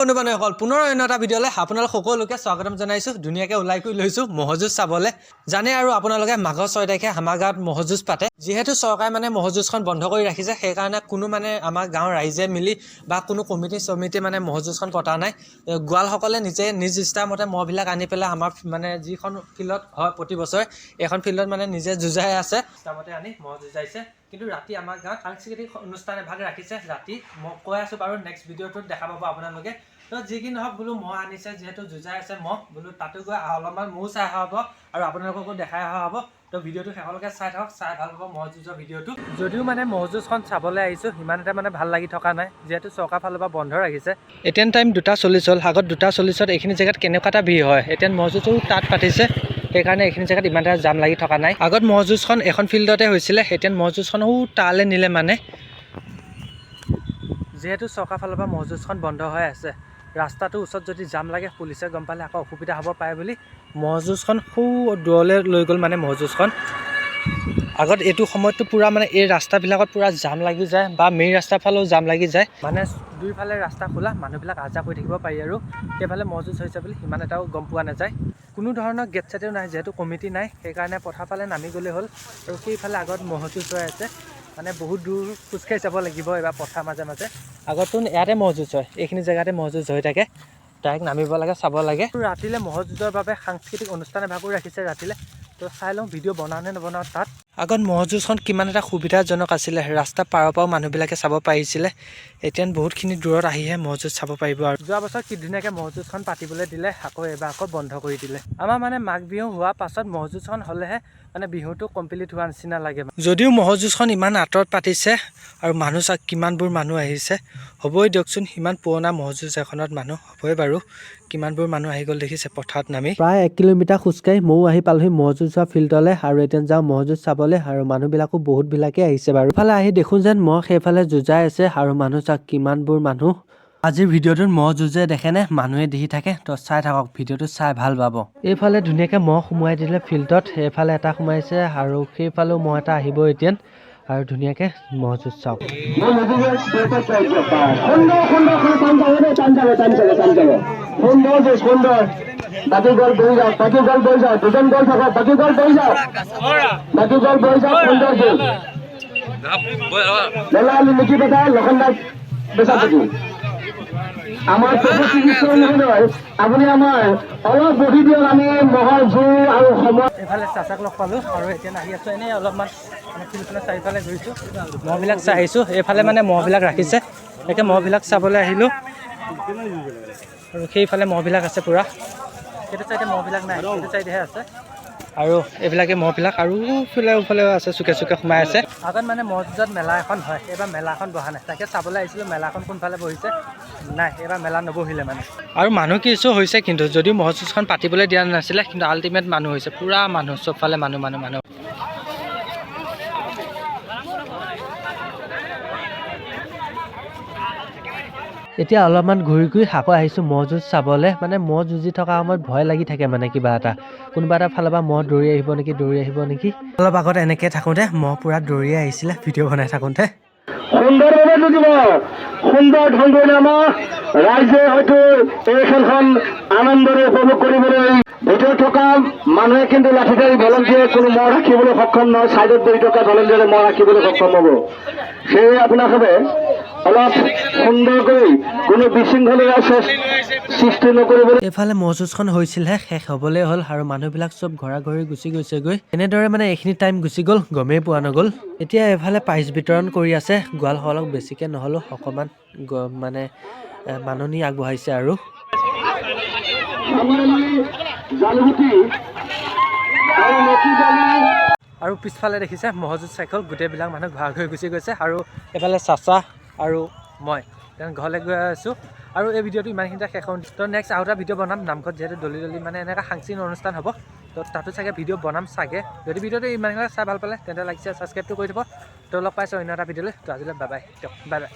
বন্ধু বান্ধৱীসকল পুনৰ অন্য এটা ভিডিঅ'লৈ আপোনালোক সকলোকে স্বাগতম জনাইছোঁ। ধুনীয়াকৈ ওলাই কৰি লৈছোঁ ম'হযুঁজ চাবলৈ। জানে আৰু আপোনালোকে মাঘৰ ছয় তাৰিখে আমাৰ গাঁৱত ম'হযুঁজ পাতে। যিহেতু চৰকাৰে মানে ম'হযুঁজখন বন্ধ কৰি ৰাখিছে সেইকাৰণে কোনো মানে আমাৰ গাঁৱৰ ৰাইজে মিলি বা কোনো কমিটি চমিটি মানে ম'হযুঁজখন পতা নাই। গোৱালসকলে নিজে নিজ ইচ্ছামতে ম'হবিলাক আনি পেলাই আমাৰ মানে যিখন ফিল্ডত হয় প্ৰতি বছৰে এইখন ফিল্ডত মানে নিজে যুঁজাই আছে। ইচ্ছামতে আনি ম'হ যুঁজাইছে। কিন্তু ৰাতি আমাৰ গাঁৱত সাংস্কৃতিক অনুষ্ঠান এভাগ ৰাখিছে। ৰাতি মই কৈ আছোঁ বাৰু নেক্সট ভিডিঅ'টোত দেখা পাব আপোনালোকে। তো যি কি নহওক বোলো মহ আনিছে, যিহেতু যুঁজাই আছে মহ, বোলো তাতো গৈ অলপমান ময়ো চাই অহা হ'ব আৰু আপোনালোককো দেখাই অহা হ'ব। তো ভিডিঅ'টো শেষলৈকে চাই থাকক, চাই ভালো পাব মহ যুঁজৰ ভিডিঅ'টো। যদিও মানে মহ যুঁজখন চাবলৈ আহিছোঁ, সিমান এটা মানে ভালো লাগি থকা নাই, যিহেতু চৰকাৰ ফালৰ পৰা বন্ধ ৰাখিছে। এতিয়া টাইম দুটা চল্লিছ হ'ল, আগত দুটা চল্লিছত এইখিনি জেগাত কেনেকুৱা এটা ভিৰ হয় এতিয়া মহ তাত পাতিছে। সেইকাৰণে এইখিনি জেগাত ইমান এটা জাম লাগি থকা নাই। আগত মহ যুঁজখন এখন ফিল্ডতে হৈছিলে এতিয়া মহ যুঁজখন ও তালৈ নিলে মানে। যিহেতু চৰকাৰ ফালৰ পৰা মহ যুঁজখন বন্ধ হৈ আছে ৰাস্তাটোৰ ওচৰত যদি জাম লাগে পুলিচে গম পালে আকৌ অসুবিধা হ'ব পাৰে বুলি মহ যুঁজখন সৌ দূৰলৈ লৈ গ'ল মানে মহ যুঁজখন। আগত এইটো সময়ততো পূৰা মানে এই ৰাস্তাবিলাকত পূৰা জাম লাগি যায় বা মেইন ৰাস্তাৰ ফালেও জাম লাগি যায়। মানে দুইফালে ৰাস্তা খোলা মানুহবিলাক আহ যাহ কৰি থাকিব পাৰি আৰু। সেইফালে মহ যুঁজ হৈছে বুলি সিমান এটাও গম পোৱা নাযায়। কোনো ধৰণৰ গেট চেটেও নাই, যিহেতু কমিটি নাই, সেইকাৰণে পথাৰ ফালে নামি গ'লেই হ'ল আৰু সেইফালে আগত মহ যুঁজ হৈ আছে। মানে বহুত দূৰ খোজকাঢ়ি যাব লাগিব এইবাৰ পথাৰ মাজে মাজে। আগতো ইয়াতে মহযুঁজ হয়, এইখিনি জেগাতে মহ যুঁজ হৈ থাকে। ডাইৰেক্ট নামিব লাগে, চাব লাগে। ৰাতিলৈ মহ বাবে সাংস্কৃতিক অনুষ্ঠান এভাগো ৰাখিছে ৰাতিলৈ। তো চাই লওঁ ভিডিঅ' বনাওঁ নে নবনাওঁ তাত। আগত ম'হ যুঁজখন কিমান এটা সুবিধাজনক আছিলে। ৰাস্তা পাৰৰ পৰাও মানুহবিলাকে চাব পাৰিছিলে। এতিয়া বহুতখিনি দূৰত আহিহে ম'হ যুঁজ চাব পাৰিব আৰু। যোৱা বছৰ কি ধুনীয়াকৈ ম'হ যুঁজখন পাতিবলৈ দিলে আকৌ এইবাৰ আকৌ বন্ধ কৰি দিলে। আমাৰ মানে মাঘ বিহু হোৱাৰ পাছত ম'হ যুঁজখন হ'লেহে মানে বিহুটো কমপ্লিট হোৱা নিচিনা লাগে যদিও ম'হ যুঁজখন ইমান আঁতৰত পাতিছে আৰু মানুহ চাওক কিমানবোৰ মানুহ আহিছে হ'বই দিয়কচোন সিমান পুৰণা ম'হ যুঁজ এখনত মানুহ হ'বই বাৰু। কিমানবোৰ মানুহ আহি গ'ল দেখিছে পথাৰত নামি। প্ৰায় এক কিলোমিটাৰ খোজকাঢ়ি ময়ো আহি পালোহি ম'হ যুঁজ হোৱা ফিল্ডলৈ আৰু এতিয়া যাওঁ ম'হ যুঁজ চাবলৈ। আৰু মানুহবিলাকো বহুতবিলাকে আহিছে বাৰু ইফালে আহি দেখোঁ যেন ম'হ সেইফালে যুঁজাই আছে আৰু মানুহ চাওক কিমানবোৰ মানুহ আজিৰ ভিডিঅ'টোত ম'হ যুঁজে দেখেনে মানুহে দেখি থাকে তো চাই থাকক ভিডিঅ'টো চাই ভাল পাব এইফালে ধুনীয়াকৈ ম'হ সোমোৱাই দিলে ফিল্ডত সেইফালে এটা সোমাইছে আৰু সেইফালেও ম'হ এটা আহিব এতিয়া আৰু ধুনীয়াকৈ ম'হ যুঁজ চাওক কৰে বাকি গল বই যাও বাকি গল বই যাও দুজন গল থাকো বাকি গল বই যাও বাকি গল বই যাও সুন্দর যে বেলা আমি লিখি পেটাই লখনদাস বেচা থাকি আমাৰ আপুনি আমাৰ অলপ বহি দিয়ক আমি মহৰ জোৰ আৰু সময় এইফালে চাচাক লগ পালোঁ আৰু এতিয়া আহি আছোঁ এনেই অলপমান মানে ফিল্ডখনৰ চাৰিওফালে ঘূৰিছোঁ মহবিলাক চাই আহিছোঁ এইফালে মানে মহবিলাক ৰাখিছে একে মহবিলাক চাবলৈ আহিলোঁ। আৰু সেইফালে মহবিলাক আছে পূৰা। সেইটো চাইডে মহবিলাক নাই সেইটো চাইডেহে আছে। আৰু এইবিলাকে মহবিলাক আৰু ইফালে ইফালেও আছে চুকে চুকে সোমাই আছে। আগত মানে মহ যুঁজত মেলা এখন হয় এইবাৰ মেলাখন বহা নাই। তাকে চাবলৈ আহিছিলোঁ মেলাখন কোনফালে বহিছে? নাই এইবাৰ মেলা নবহিলে মানে। আৰু মানুহ কিছু হৈছে কিন্তু যদিও মহ যুঁজখন পাতিবলৈ দিয়া নাছিলে কিন্তু আল্টিমেট মানুহ হৈছে পূৰা মানুহ চবফালে মানুহ মানুহ মানুহ। এতিয়া অলপমান ঘূৰি ঘূৰি আকৌ আহিছোঁ, মহ যুঁজ চাবলৈ। মানে মহ যুঁজি থকা সময়ত ভয় লাগি থাকে মানে কিবা এটা। কোনোবা এটা ফালৰ পৰা মহ দৌৰি আহিব নেকি, দৌৰি আহিব নেকি? অলপ আগত এনেকৈ থাকোঁতে মহ পূৰা দৌৰিয়ে আহিছিলে, ভিডিঅ' বনাই থাকোঁতে। সুন্দৰভাৱে বুজিব সুন্দৰ ঢংগৰে আমাৰ ৰাইজে হয়তো এই খেলখন আনন্দৰে উপভোগ কৰিবলৈ ভিতৰত থকা মানুহে কিন্তু লাঠিধাৰী ভলণ্টিয়াৰ কোনো মহ ৰাখিবলৈ সক্ষম নহয়, ছাইডত বহি থকা ভলণ্টিয়াৰে মহ ৰাখিবলৈ সক্ষম হ'ব। সেয়ে আপোনালোকে অলপ সুন্দৰকৈ কোনো বিশৃংখলতাৰ সৃ- সৃষ্টি নকৰিবলৈ এইফালে মহ যুঁজখন হৈছিলহে শেষ হ'বলৈ হ'ল আৰু মানুহবিলাক চব ঘৰা ঘৰি গুচি গৈছেগৈ। এনেদৰে মানে এইখিনি টাইম গুচি গ'ল গমেই পোৱা নগ'ল। এতিয়া এইফালে প্ৰাইজ বিতৰণ কৰি আছে গোৱালসকলক বেছিকৈ নহ'লেও অকণমান মানে মাননি আগবঢ়াইছে আৰু। আৰু পিছফালে দেখিছে মহযুঁজ চাইকেল গোটেইবিলাক মানুহ ঘৰা ঘৰি গুচি গৈছে আৰু এইফালে চাচা আৰু মই ঘৰলৈ গৈ আছোঁ। আৰু এই ভিডিঅ'টো ইমানখিনিতে শেষ হ'ল তো নেক্সট আৰু এটা ভিডিঅ' বনাম, নামঘৰত যিহেতু দলি দলি মানে এনেকুৱা সাংস্কৃতিক অনুষ্ঠান হ'ব, তো তাতো চাগে ভিডিঅ' বনাম চাগে। যদি ভিডিঅ'টো ইমানখিনি চাই ভালো পালে, তেন্তে লাগিছে ছাবস্ক্ৰাইবটো কৰি দিব তো লগ পাইছোঁ অন্য এটা ভিডিঅ'লৈ। তো আজিলৈ বাই বাই দিয়ক বাই বাই